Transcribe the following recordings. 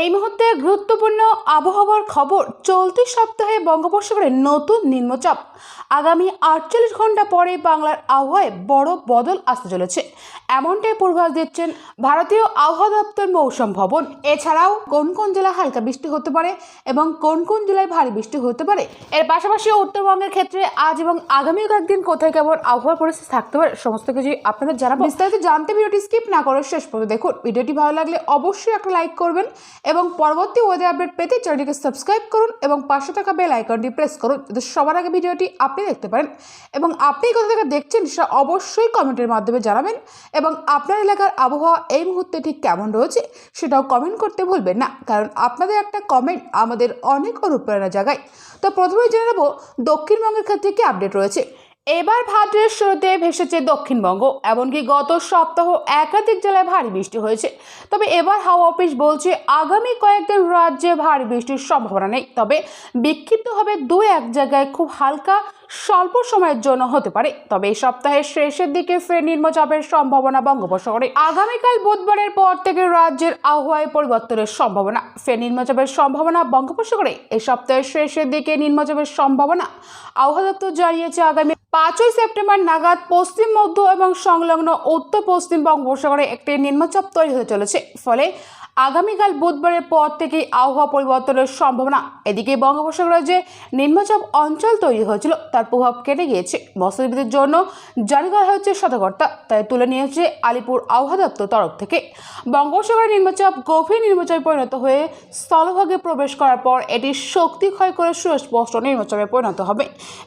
এই মুহূর্তে গুরুত্বপূর্ণ আবহাওয়ার খবর চলতি সপ্তাহে বঙ্গোপসাগরে নতুন নিম্নচাপ। আগামী আটচল্লিশ ঘণ্টা পরে বাংলার আবহাওয়ায় বড় বদল আসতে চলেছে। এমনটাই পূর্বাভাস দিচ্ছেন ভারতীয় আবহাওয়া দপ্তর মৌসুম ভবন। এছাড়াও কোন কোন জেলায় হালকা বৃষ্টি হতে পারে এবং কোন কোন জেলায় ভারী বৃষ্টি হতে পারে? এর পাশাপাশি উত্তরবঙ্গের ক্ষেত্রে আজ এবং আগামী কয়েকদিন কোথায় কেমন আবহাওয়ার পরিস্থিতি থাকতে পারে সমস্ত কিছু আপনাদের জানাব। বিস্তারিত জানতে ভিডিওটি স্কিপ না করে শেষ পর্যন্ত দেখুন। ভিডিওটি ভালো লাগলে অবশ্যই একটা লাইক করবেন এবং পরবর্তী ওয়েদার আপডেট পেতে চ্যানেলটিকে সাবস্ক্রাইব করুন এবং পাশে থাকা বেল আইকনটি প্রেস করুন যাতে সবার আগে ভিডিওটি আপনি দেখতে পারেন। এবং আপনি কোথা থেকে দেখছেন সেটা অবশ্যই কমেন্টের মাধ্যমে জানাবেন এবং আপনার এলাকার আবহাওয়া এই মুহূর্তে ঠিক কেমন রয়েছে সেটাও কমেন্ট করতে ভুলবেন না, কারণ আপনাদের একটা কমেন্ট আমাদের অনেক অনুপ্রেরণা জাগায়। তো প্রথমে জেনে নেব দক্ষিণবঙ্গের ক্ষেত্রে কি আপডেট রয়েছে। এবার ভাদ্রের শুরুতে ভেসেছে দক্ষিণবঙ্গ, এমনকি গত সপ্তাহ একাধিক জেলায় ভারী বৃষ্টি হয়েছে। তবে এবার হাওয়া অফিস বলছে, আগামী কয়েকদিন রাজ্যে ভারী বৃষ্টির সম্ভাবনা নেই। তবে বিক্ষিপ্তভাবে দু এক জায়গায় খুব হালকা স্বল্প সময়ের জন্য হতে পারে। তবে এই সপ্তাহের শেষের দিকে ফের নিম্নচাপের সম্ভাবনা বঙ্গোপসাগরে। আগামীকাল বুধবারের পর থেকে রাজ্যের আবহাওয়ায় পরিবর্তনের সম্ভাবনা। ফের নিম্নচাপের সম্ভাবনা বঙ্গোপসাগরে। এই সপ্তাহের শেষের দিকে নিম্নচাপের সম্ভাবনা আবহাওয়া দপ্তর জানিয়েছে আগামী পাঁচই সেপ্টেম্বর নাগাদ পশ্চিম, মধ্য এবং সংলগ্ন উত্তর পশ্চিম বঙ্গোপসাগরে একটি নিম্নচাপ তৈরি হতে চলেছে। ফলে আগামীকাল বুধবারের পর থেকেই আবহাওয়া পরিবর্তনের সম্ভাবনা। এদিকে বঙ্গোপসাগরে যে নিম্নচাপ অঞ্চল তৈরি হয়েছিল, তার প্রভাব কেটে গিয়েছে। মৎস্যজীবীদের জন্য জারি করা হয়েছে সতর্কতা, তাই তুলে নিয়েছে আলিপুর আবহাওয়া দপ্তর তরফ থেকে। বঙ্গোপসাগরের নিম্নচাপ, গভীর নিম্নচাপে পরিণত হয়ে স্থলভাগে প্রবেশ করার পর এটি শক্তি ক্ষয় করে সুস্পষ্ট নিম্নচাপে পরিণত হবে।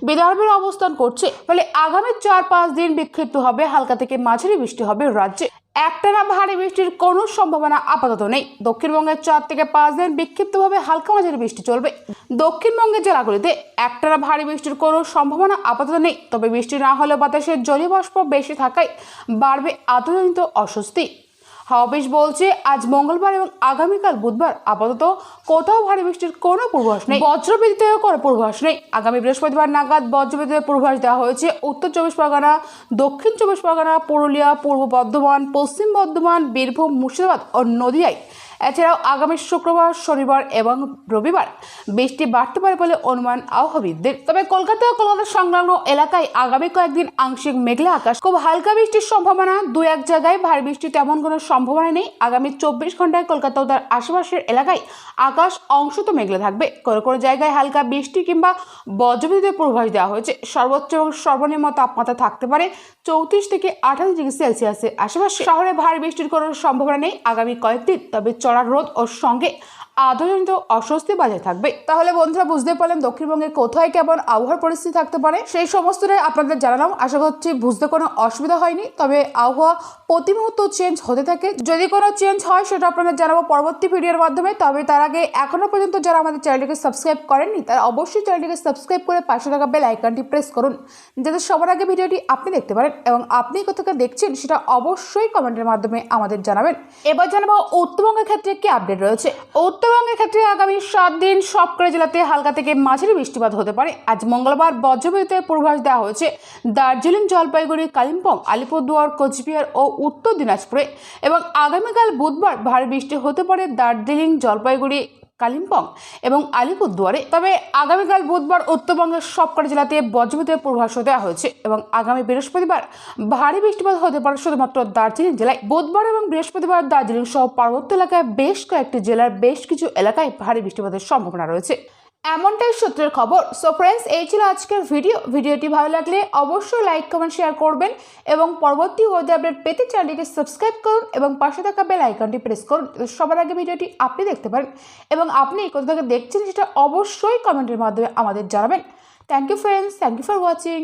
বিদর্ভের অবস্থান করছে, ফলে আগামী চার পাঁচ দিন বিক্ষিপ্ত হবে, হালকা থেকে মাঝারি বৃষ্টি হবে রাজ্যে। একটানা ভারী বৃষ্টির কোনো সম্ভাবনা আপাতত নেই। দক্ষিণবঙ্গের চার থেকে পাঁচ দিন বিক্ষিপ্তভাবে হালকা মাঝারি বৃষ্টি চলবে। দক্ষিণবঙ্গের জেলাগুলিতে একটানা ভারী বৃষ্টির কোনো সম্ভাবনা আপাতত নেই। তবে বৃষ্টি না হলে বাতাসের জলীয় বাষ্প বেশি থাকায় বাড়বে আতজনিত অস্বস্তি। হাওয়া অফিস বলছে, আজ মঙ্গলবার এবং আগামীকাল বুধবার আপাতত কোথাও ভারী বৃষ্টির কোনো পূর্বাভাস নেই। বজ্রবিদ্যুতেও কোনো পূর্বাভাস নেই। আগামী বৃহস্পতিবার নাগাদ বজ্রবিদ্যুতের পূর্বাভাস দেওয়া হয়েছে। উত্তর চব্বিশ পরগনা, দক্ষিণ চব্বিশ পরগনা, পুরুলিয়া, পূর্ব বর্ধমান, পশ্চিম বর্ধমান, বীরভূম, মুর্শিদাবাদ ও নদিয়ায় এছাড়াও আগামী শুক্রবার, শনিবার এবং রবিবার বৃষ্টি বাড়তে পারে বলে অনুমান আবহাওয়িদদের তবে কলকাতা ও কলকাতা সংলগ্ন এলাকায় আগামী কয়েকদিন আংশিক মেঘলা আকাশ। খুব হালকা বৃষ্টির সম্ভাবনা, দু এক জায়গায় ভারী বৃষ্টি তেমন কোনো সম্ভাবনা নেই। আগামী চব্বিশ ঘন্টায় কলকাতা ও তার আশেপাশের এলাকায় আকাশ অংশত মেঘলা থাকবে। কোনো কোনো জায়গায় হালকা বৃষ্টি কিংবা বজ্রবিদ্যুতের পূর্বাভাস দেওয়া হয়েছে। সর্বোচ্চ এবং সর্বনিম্ন তাপমাত্রা থাকতে পারে চৌত্রিশ থেকে আঠাশ ডিগ্রি সেলসিয়াসের আশেপাশে। শহরে ভারী বৃষ্টির কোনো সম্ভাবনা নেই আগামী কয়েকদিন, তবে চড়া রোদ ও সঙ্গে আদরজনিত অস্বস্তি বজায় থাকবে। তাহলে বন্ধুরা বুঝতে পারলেন দক্ষিণবঙ্গে কোথায় কেমন আবহাওয়ার পরিস্থিতি থাকতে পারে। সেই সমস্তটাই আপনাদের জানালাম। আশা করছি বুঝতে কোনো অসুবিধা হয়নি। তবে আবহাওয়া প্রতি মুহূর্ত চেঞ্জ হতে থাকে। যদি কোনো চেঞ্জ হয়, সেটা আপনাদের জানাব পরবর্তী ভিডিওর মাধ্যমে। তবে তার আগে এখনও পর্যন্ত যারা আমাদের চ্যানেলটিকে সাবস্ক্রাইব করেননি, তারা অবশ্যই চ্যানেলটিকে সাবস্ক্রাইব করে পাশে থাকা বেল আইকনটি প্রেস করুন, যাতে সবার আগে ভিডিওটি আপনি দেখতে পারেন এবং আপনি কোথাও দেখছেন সেটা অবশ্যই কমেন্টের মাধ্যমে আমাদের জানাবেন। এবার জানাব উত্তরবঙ্গের ক্ষেত্রে কি আপডেট রয়েছে? উত্তরবঙ্গের ক্ষেত্রে আগামী সাত দিন সবকটা জেলাতে হালকা থেকে মাঝারি বৃষ্টিপাত হতে পারে। আজ মঙ্গলবার বজ্রবিদ্যুতের পূর্বাভাস দেওয়া হয়েছে। দার্জিলিং, জলপাইগুড়ি, কালিম্পং, আলিপুরদুয়ার, কোচবিহার ও উত্তর দিনাজপুরে এবং আগামীকাল বুধবার ভারী বৃষ্টি হতে পারে। দার্জিলিং, জলপাইগুড়ি কালিম্পং এবং আলিপুরদুয়ারে। তবে আগামীকাল বুধবার উত্তরবঙ্গের সবকটা জেলাতে বজ্রবিদ্যুতের পূর্বাভাস দেওয়া হয়েছে এবং আগামী বৃহস্পতিবার ভারী বৃষ্টিপাত হতে পারে শুধুমাত্র দার্জিলিং জেলায়। বুধবার এবং বৃহস্পতিবার দার্জিলিং সহ পার্বত্য এলাকায় বেশ কয়েকটি জেলার বেশ কিছু এলাকায় ভারী বৃষ্টিপাতের সম্ভাবনা রয়েছে। এমনটাই সূত্রের খবর। সো ফ্রেন্ডস এই ছিল আজকের ভিডিও ভিডিওটি ভালো লাগলে অবশ্যই লাইক কমেন্ট শেয়ার করবেন এবং পরবর্তী ওয়েদার আপডেট পেতে চ্যানেলটিকে সাবস্ক্রাইব করুন এবং পাশে থাকা বেল আইকনটি প্রেস করুন। সবার আগে ভিডিওটি আপনি দেখতে পারেন এবং আপনি কোথা থেকে দেখছেন সেটা অবশ্যই কমেন্টের মাধ্যমে আমাদের জানাবেন। Thank you friends thank you for watching